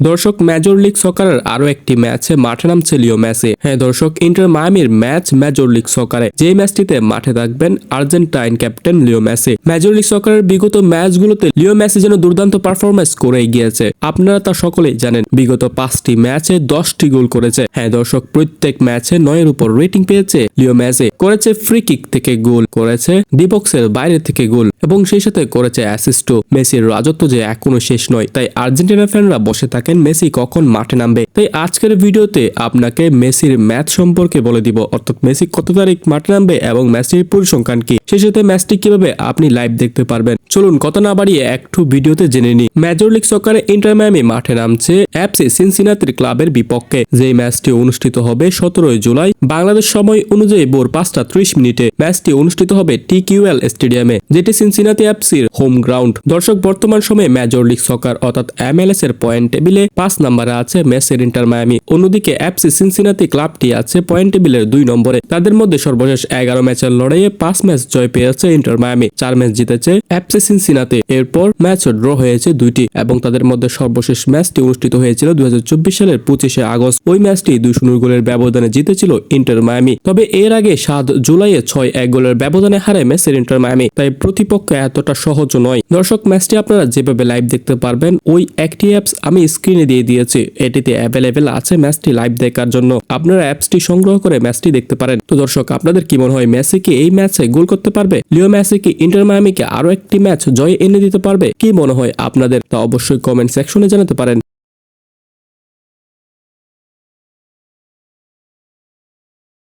দর্শক major league সকারের আরও একটি ম্যাচে মাঠে নামছে লিও মেসি। হ্যাঁ দর্শক ইন্টার মায়ামির ম্যাচ মেজর লিগ সকারে যেই ম্যাচটিতে মাঠে থাকবেন Argentine captain Leo Messi. Major League সকারের বিগত ম্যাচগুলোতে লিও মেসি যেন দুর্দান্ত পারফরমেন্স করে গিয়েছে। আপনারা তা সকলেই জানেন, বিগত পাঁচটি ম্যাচে দশটি গোল করেছে। হ্যাঁ দর্শক, প্রত্যেক ম্যাচে নয়ের উপর রেটিং পেয়েছে লিও মেসি। করেছে ফ্রি কিক থেকে গোল, করেছে ডিবক্সের বাইরে থেকে গোল এবং সেই সাথে করেছে অ্যাসিস্টও মেসির রাজত্ব যে এখনও শেষ নয়, তাই আর্জেন্টিনা ফ্যানরা বসে থাকেন মেসি কখন মাঠে নামবে? তাই আজকের ভিডিওতে আপনাকে মেসির ম্যাচ সম্পর্কে বলে দিব। অর্থাৎ মেসি কত তারিখ মাঠে নামবে এবং ম্যাচটির পরিসংখ্যান কি? সেই সাথে ম্যাচটি কীভাবে আপনি লাইভ দেখতে পারবেন? চলুন কথা না বাড়িয়ে একটু ভিডিওতে জেনে নিই। মেজর লিগ সকারে ইন্টার মায়ামি মাঠে নামছে অ্যাপসি সিনসিনাতির ক্লাবের বিপক্ষে। যেই ম্যাচটি অনুষ্ঠিত হবে সতেরোই জুলাই, বাংলাদেশ সময় অনুযায়ী ভোর পাঁচটা ত্রিশ মিনিটে। ম্যাচটি অনুষ্ঠিত হবে টি কিউএল স্টেডিয়ামে, যেটি সিনসিনাতি অ্যাপসির হোম গ্রাউন্ড দর্শক, বর্তমান সময়ে মেজর লিগ সকার অর্থাৎ এমএলএস এর পয়েন্ট টেবিলে পাঁচ নম্বরে আছে মেসের ইন্টার মায়ামি অন্যদিকে অ্যাপসি সিনসিনাতি ক্লাবটি আছে পয়েন্ট টেবিলের দুই নম্বরে। তাদের মধ্যে সর্বশেষ এগারো ম্যাচের লড়াইয়ে পাঁচ ম্যাচ জয় পেয়েছে ইন্টার মায়ামি চার ম্যাচ জিতেছে অ্যাপসি সিনসিনাতে। এরপর ম্যাচ ড্র হয়েছে দুইটি এবং তাদের মধ্যে সর্বশেষ ম্যাচটি অনুষ্ঠিত হয়েছিল দুই সালের পঁচিশে আগস্ট। ওই ম্যাচটি দুই শূন্য গোলের ব্যবধানে জিতেছিল ইন্টার মায়ামি। তবে এর আগে সাত জুলাইয়ে ছয় এক গোলের ব্যবধানে হারে মেসের ইন্টার মায়ামি, তাই প্রতিপক্ষ এতটা সহজ নয়। দর্শক, ম্যাচটি আপনারা যেভাবে লাইভ দেখতে পারবেন, ওই একটি অ্যাপস আমি স্ক্রিনে দিয়ে দিয়েছি। এটিতে অ্যাভেলেবেল আছে ম্যাচটি লাইভ দেখার জন্য। আপনারা অ্যাপসটি সংগ্রহ করে ম্যাচটি দেখতে পারেন। তো দর্শক, আপনাদের কি মনে হয়, মেসি কি এই ম্যাচে গোল করতে পারবে? লিও মেসি কি ইন্টার মায়ামিকে আরও একটি ম্যাচ জয় এনে দিতে পারবে? কি মনে হয় আপনাদের? তা অবশ্যই কমেন্ট সেকশনে জানাতে পারেন।